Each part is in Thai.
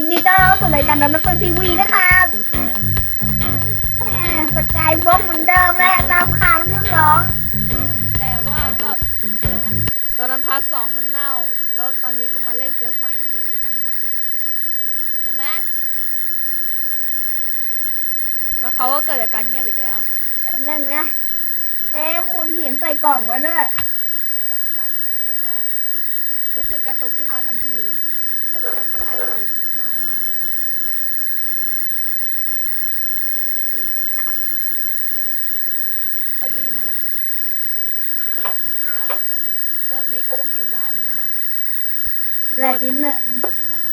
ยินดีต้อนรับสู่รายการน้ำมันทีวีนะครับแหมสกายบล็อกเหมือนเดิมและตามข่าวเรื่องร้อง แต่ว่าก็ตอนนั้นพาร์ทสองมันเน่า แล้วตอนนี้ก็มาเล่นเซิร์ฟใหม่เลยช่างมันใช่ไหมแล้วเขาก็เกิดอาการเงียบอีกแล้วนั่นไงแม่คุณเห็นใส่กล่องไว้ด้วยก็ใส่แล้วไม่ใช่ล่ะรู้สึกกระตุกขึ้นมาทันทีเลยเนี่ย ใช่เลยเน่ามากเลยครับเอ้ยเอ้ยมรกตตกใจอาจจะเซิร์ฟนี้ก็พิสดารมากแรกนิดหนึ่ง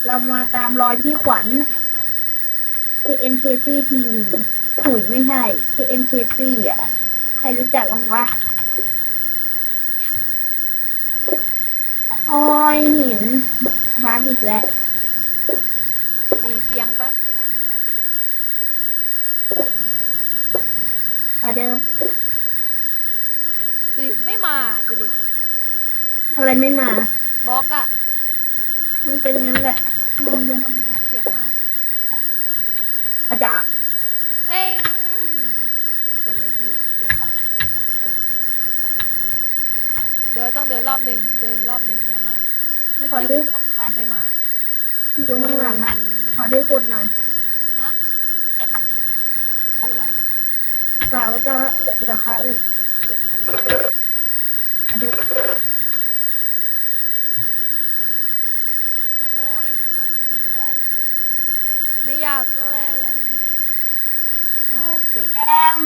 เรามาตามรอยพี่ขวัญ KNKC TV ถุยไม่ใช่ KNKC อะ ใครรู้จักบ้างวะโอ้ยหิน บ้านอีกแล้วดีเสียงแป๊บดังลั่นเลยอะเดิมดูดิไม่มาดูดิอะไรไม่มาบล็อกอะมันเป็นงั้นแหละมันยังน่าเกลียดมากอาจารย์เอ้ยมันเป็นเลยที่เกลียดมากเดินต้องเดินรอบหนึ่งเดินรอบหนึ่งถึงจะมา เฮ้ยขอจึ๊ดื้บออ่านไม่มาดูข้างหลังอะขอดื้อกดหน่อยฮะดูอะไรกล่าวว่าจะเดี๋ยวค่ะอื่นอะไรดูโอ้ยแหลงจริงๆเลย ไม่อยากเล่นแล้วเนี่ยโอ้เซ็งแอม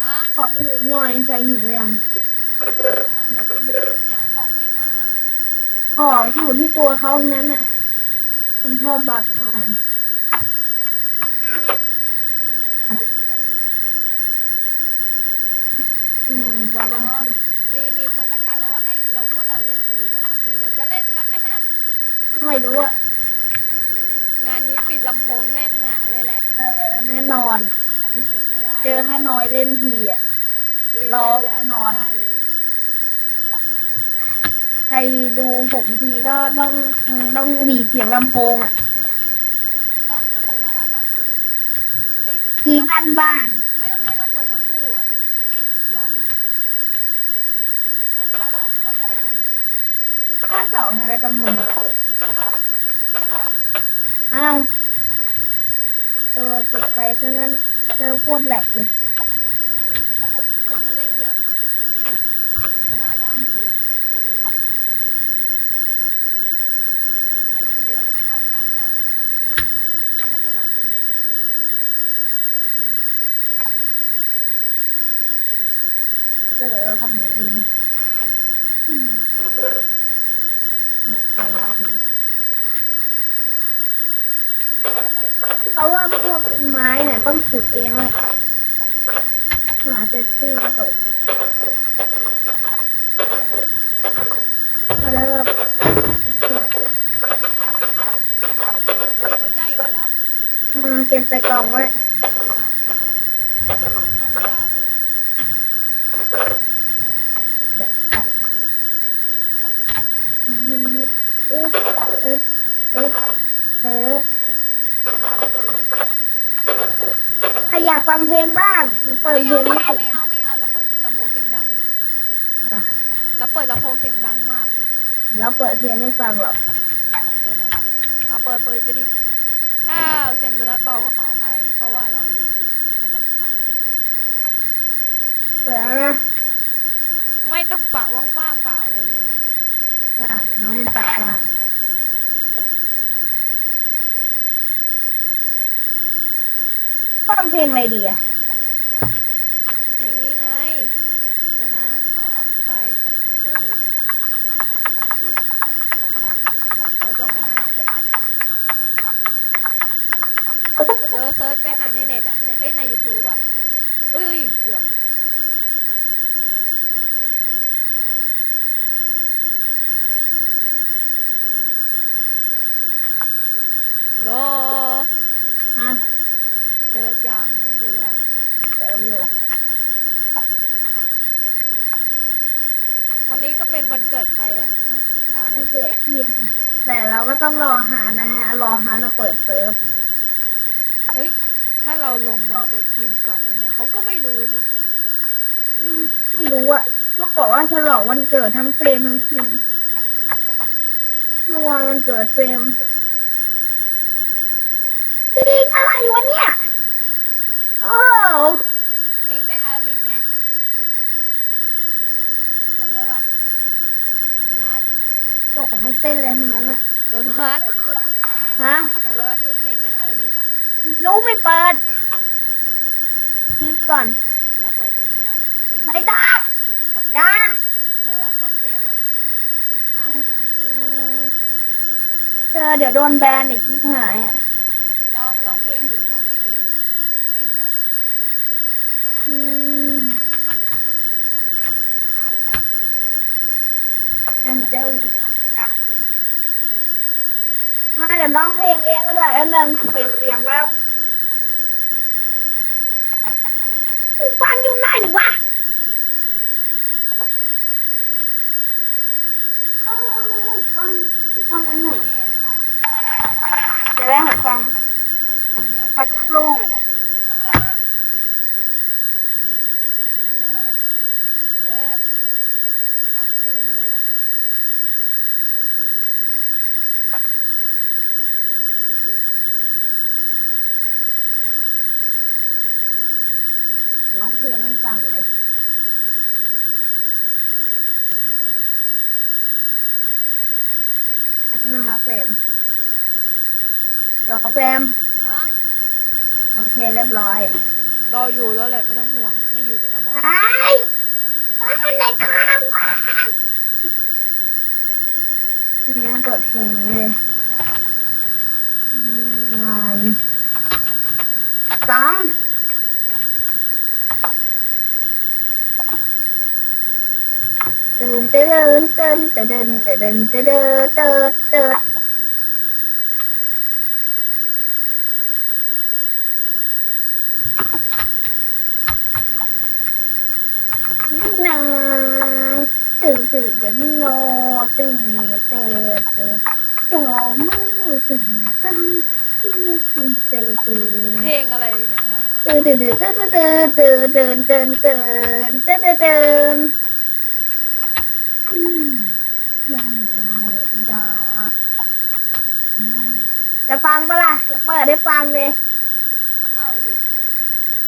ฮะขอดูหน่อยใส่หินยังเนี่ยของไม่มา ของอยู่ที่ตัวเขาทั้งนั้นอะคุณชอบบักอะเออแล้วบอกมันก็ไม่มาอืมบักเดี๋ยวมีมีคนทักทายมาว่าให้เราพวกเราเล่นสไลเดอร์พับพีเราจะเล่นกันไหมฮะ ไม่รู้อะ งานนี้ปิดลำโพงแน่นหนาเลยแหละเออแน่นอน เปิดไม่ได้เจอแค่น้อยเล่นทีอะรอแน่นอน ได้เลย ใครดูผมทีก็ต้องต้องดีเสียงลำโพงอะต้องต้องโดนัทอะต้องเปิดเอ้ยทีบ้านบ้าน ไม่ต้องไม่ต้องเปิดทั้งคู่อะหลอนโอ๊ยฟ้าสองแล้วว่าไม่ต้องลงเถอะข้าสองอะไรกันหมดอ้าวตัวจุดไฟเพราะงั้นเจอโคตรแหลกเลย เออคนมาเล่นเยอะเนาะเซิร์ฟนี้มันน่าด้านดีเลยลองมาเล่นกันดูไอทีเขาก็ไม่ทำการหรอกนะฮะเขาไม่เขาไม่สนับสนุนสปอนเซอร์ไม่มีเขาไม่สนับสนุนอีกเออ ก็เลยเราทำอย่างนี้เพราะว่าพวกไม้เนี่ยต้องขุดเองเลยหาเซฟตี้มาตกเริ่มโอ๊ยได้อีกแล้วมาเก็บใส่กล่องไว้ อ้าวต้นกล้าโอ้ อึ๊บอึ๊บอึ๊บเอิ๊บใครอยากฟั งเพลงบ้างเปิดไม่เพลเอางไม่ให้เอาไม่เอาไม่เอาเราเปิดลำโพงเสียงดังอะเราเปิดลำโพงเสียงดังมากเลยแล้วเปิดเพลงให้ฟังหรอกเดี๋ยวนะเอาเปิดเปิดไปดิถ้าเสียงโดนัทเบาก็ขออภัย เพราะว่าเรารีเสียงมันลำคาญเปิดแล้วนะไม่ต้องปะว่างๆเปล่าอะไรเลยนะ ใช่น้องให้ตัดมา ฟังเพลงอะไรดีอะเพลงนี้ไง เดี๋ยวนะ ขออัพไปสักครู่เดี๋ยวส่งไปให้เจอเซิร์ชไปหาในเน็ตอะในเอ้ยใน YouTube อะเอ้ยเกือบ โล ฮะ เซิร์ชยังเพื่อนเดี๋ยวอยู่วันนี้ก็เป็นวันเกิดใครอะฮะถามหน่ไม่อยเสีสิยเทียมแต่เราก็ต้องรอหานะฮะ รอหามาเปิดเซิร์ฟเอ้ย ถ้าเราลงวันเกิดคิมก่อนอันเนี้ยเขาก็ไม่รู้ดิ ไม่รู้อะเมื่อก่อนว่าฉลองวันเกิดทั้งเฟรมทั้งคิมเมื่อวานวันเกิดเฟรมจริงอะไรวะเนี่ยโอ้โหเพลงเต้นอาราบิกไงจำได้ปะโดนัทส่งไม่เต้นเลยทั้งนั้นอะโดนัทฮะจำได้ว่าที่เพลงเต้นอาราบิกอะรู้ไม่เปิดคิดก่อนเราเปิดเองก็ได้เพลงไม่ได้เขาเจ้าเธอเขาเคลอะฮะเธอเดี๋ยวโดนแบนอีกที่หายอะลองร้องเพลงดิร้องเพลงเองดิร้องเองเลย อืมอันเจ้ามาเดี๋ยวร้องเพลงเองก็ได้อันนึงปิดเสียงแล้วกูฟังอยู่ไหนวะโอ้ฟังฟังไว้หน่อย แย่เลยค่ะ จะได้หัดฟัง อันนี้ พัดลม เออพัดดูมาเลยละฮะไม่ตกเส้นเลือดเหนือเลยโหดูสร้างบันไดให้อ้าวอ้าวไม่เห็น ร้องเพลงให้ฟังเลยอันนึงนะเฟรมรอเฟรมฮะโอเคเรียบร้อยรออยู่แล้วแหละไม่ต้องห่วง ไม่อยู่เดี๋ยวเราบอก ไอ้ไอ้ในข้างว่ะนี่เปิดเพลงนี้เลยอืมงานสอง ตื่นตื่นตื่นตื่นตื่นตื่นตื่นตื่นตื่นตื่นาตื่นตื่นกันโนตีเตเตจอมือตื่นตื่นตื่นตื่นเตื่นเพลงอะไรเนี่ยฮะตื่นตื่นตื่นตื่นตื่นตื่นตื่นตื่นตื่นตื่นตื่นตื่นอืมยังไม่ได้ จะฟังปะล่ะจะเปิดให้ฟังเลยเอาดิ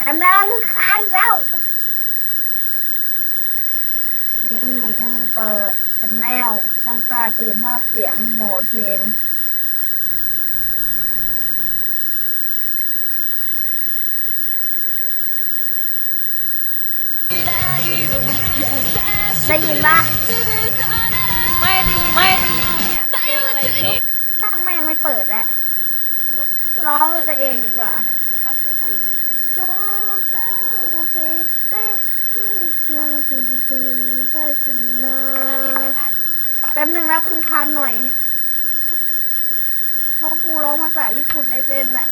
อันนั้นค้างแล้วนี่ยังเปิดเป็นแมวตั้งค่าตื่นภาพเสียงโหมดเพลงได้ยินปะไม่ได้ยินไม่ได้ยินเนี่ยเพลงอะไรนุ๊กช่างแม่งไม่เปิดแล้ว นุ๊กเดี๋ยวร้องปัดตัวเองดีกว่า เดี๋ยวปัดเปิดเองเดี๋ยวนี้โจเจ้าเตเต้มีนาทีทีได้สินาอันนี้ไททันแป๊บหนึ่งนะพึงพำหน่อยเพราะกูร้องภาษาญี่ปุ่นไม่เป็นแหละ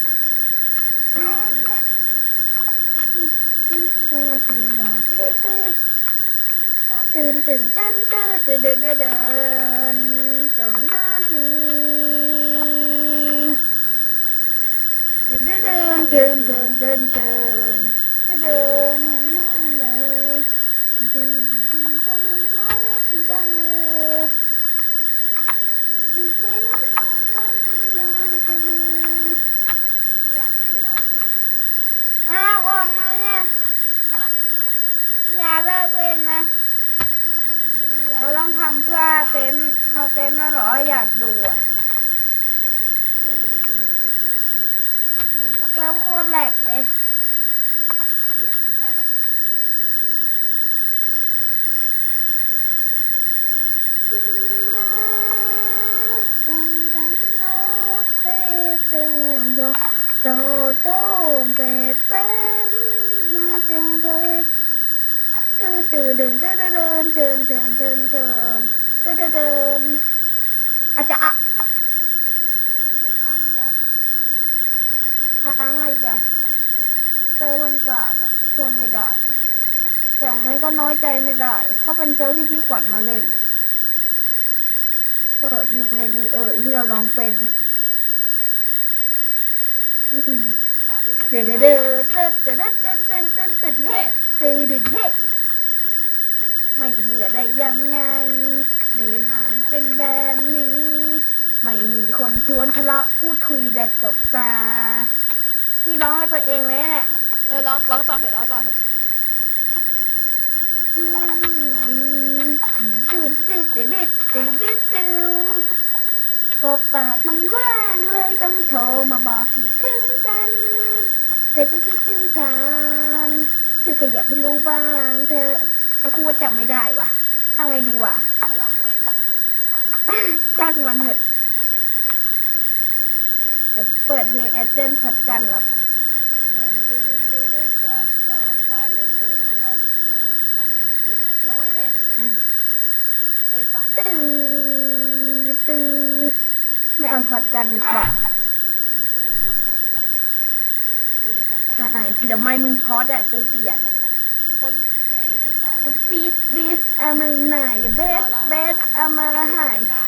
ตื่นตื่นเต้นเต้นตื่นเดินเดินเดินสองนาที เดินเดินเดินเดินเดินเดินเดินนั่นเลยเดินเดินเดินเดินไม่อยากเล่นแล้วอ้าวออกมาเนี่ยฮะอย่าเลิกเล่นนะมันเดือดเราต้องทำเพื่อเต็นท์พอเต็นท์มันบอกว่าอยากดูอะ ดูดิดูดูเซิร์ฟมันดิดู หินก็ไม่แล้วตกโคตรแหลกเลยเหยียบตรง ค้างอะไรกันเซิร์ฟมันกาดอะชวนไม่ได้ แต่ไงก็น้อยใจไม่ได้ เขาเป็นเซิร์ที่พี่ขวัญมาเล่นเปิดเพลงไงดีเออที่เราร้องเป็นเดือดเดือดเติร์ดเติร์ดเติร์ดเติร์ดเติร์ดเติร์ดเฮ้เติร์ดเด้ไม่เบื่อได้ยังไง ในงานเป็นแบบนี้ ไม่มีคนชวนทะเลาะพูดคุยแบบจบตา นี่ร้องให้ตัวเองเลยเนี่ยเออร้องร้องต่อเถอะร้องต่อเถอะตื่นตื่นตื่นตื่นตื่นตื่นตื่นก็ปากมันว่างเลยต้องโทรมาบอกคิดถึงกันเธอก็คิดถึงฉันคือขยับให้รู้บ้างเธอแต่กูว่าจำไม่ได้ว่ะทำไงดีวะก็ร้องใหม่ดิจ้างมันเถอะ เดี๋ยวเปิดเพลงแอดเจนช็อตกันแล้วเออจะมีดูได้ช็อตต่อไฟก็คือเดอะบอสเกอร์ร้องไงนะลืมละร้องไม่เป็นเคยฟังอะตื้อตื้อไม่เอาช็อตกันดีกว่าแองเจิลดูช็อตนะเลดี้กาใช่เดี๋ยวไม่มึงช็อตอะกูเกลียดคนเอที่ซ้อมอะ บีสบีสอามือไหนเบสเบสอามาละหายได้อยู่รอ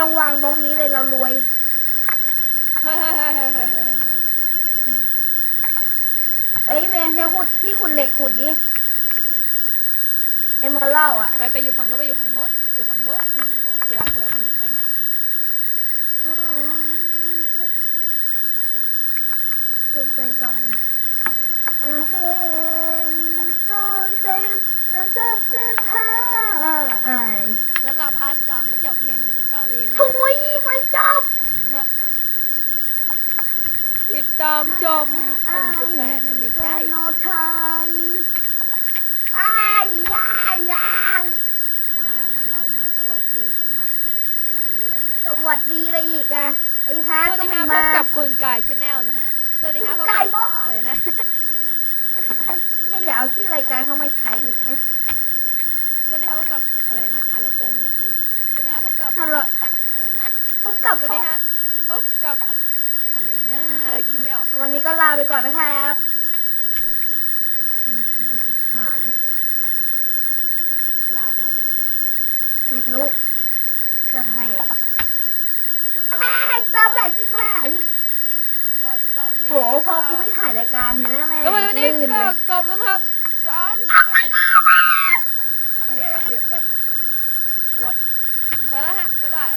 ต้องวางบล็อกนี้เลยเรารวยเฮ้ยเฮ้ยเฮ้ยเฮ้ยเฮ้ยเฮ้ยเฮ้ยเอ้ยเบนใช้ขุดที่ขุดเหล็กขุดดิเอ็มมาเล่าอะ ไปไปอยู่ฝั่งโน้นไปอยู่ฝั่งโน้นอยู่ฝั่งโน้นเผื่อเผื่อมันไปไหน เป็นไปก่อนอาเฮนโซเซฟแล้วก็เสื้อผ้าไอ้ สำหรับพาร์ทสองที่จบเพียงเท่านี้นะถุยไม่จบติดตามชมหนึ่งจุดแปดไม่ใช่โนไทยอ้ายยายามา มาเรามาสวัสดีกันใหม่เถอะเราเริ่มรายสการวัสดีอะไรอีกอะไอ้ฮาร์สดวัสก็ดีไม่ครับพมาบกับคุณกายชาแนลนะฮะ สวัสดีครับพบกากัยบบอสอะไรนะไอ้เนี่ยอย่าเอาที่รายการเขามาใช้ดิเอ๊ะ สวัสดีครับพบกับอะไรนะฮาร์ลเกอร์นี่ไม่เคยสวัสดีครับพบกับฮัลโหลอะไรนะพบกับสวัสดีฮะพบกับอะไรนะคิดไม่ออกวันนี้ก็ลาไปก่อนนะครับหายลาใครไม่รู้จากแม่สำหไอ้รับตามแบบที่หายสำหรับวันนี้โหพอกูไม่ถ่ายรายการเนี้ยแม่งก็วันนี้ลื่นก็เลยจบแล้วครับสามเอ่อเอ่อ what ไปแล้วฮะ บ๊ายบาย